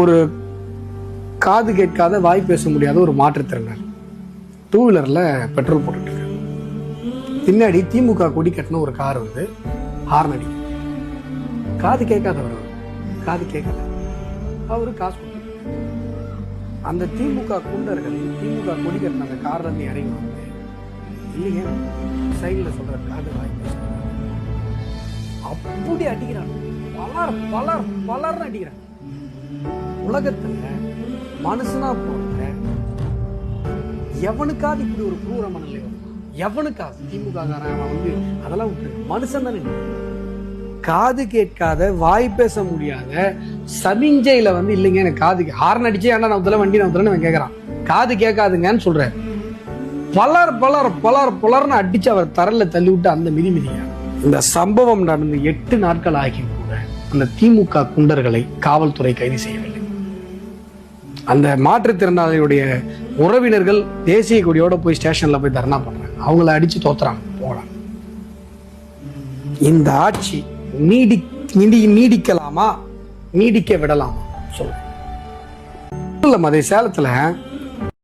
ஒரு காது கேட்காத வாய் பேச முடியாத ஒரு மாற்றுத்திறனாளி. டூ வீலரில் பெட்ரோல் போட்டுட்டு பின்னாடி திமுக கொடி கட்டின ஒரு கார் வந்து ஹார்ன் அடி காது கேட்காதவர் காது கேட்காத. அவரு காசு கொடுத்து அந்த திமுக குண்டர்கள் திமுக கொடி கட்டின அந்த கார்ல இருந்து இறங்கி வந்து இல்லைங்க சைடில் சொல்ற காது வாய் பேச அப்படி அடிக்கிறான். பலர் பலர் பலர்னு அடிக்கிறான். உலகத்துல மனுஷனா போற எவனுக்காவது இப்படி ஒரு குரூர மனநிலை எவனுக்காவது? திமுக காரன் வந்து அதெல்லாம் விட்டு மனுஷன் தானே காது கேட்காத வாய் பேச முடியாத சமிஞ்சையில வந்து இல்லைங்க எனக்கு காது ஹார்ன் அடிச்சே ஏன்டா நான் முதல்ல வண்டி நான் முதல்ல அவன் கேட்கறான் காது கேட்காதுங்கன்னு சொல்றேன் பலர் பலர் பலர் பலர்னு அடிச்சு அவர் தரல தள்ளி விட்டு அந்த மிதி மிதிங்க இந்த சம்பவம் நடந்து எட்டு நாட்கள் ஆகியும். அந்த திமுக குண்டர்களை காவல்துறை கைது செய்யவில்லை. அந்த மாற்றுத்திறனாளியுடைய உறவினர்கள் தேசிய கொடியோட போய் ஸ்டேஷன்ல போய் தர்ணா பண்றாங்க. அவங்கள அடிச்சு தோத்துறாங்க. போகலாம் இந்த ஆட்சி நீடி நீடி நீடிக்கலாமா? நீடிக்க விடலாமா? சொல்லுங்க மதை சேலத்துல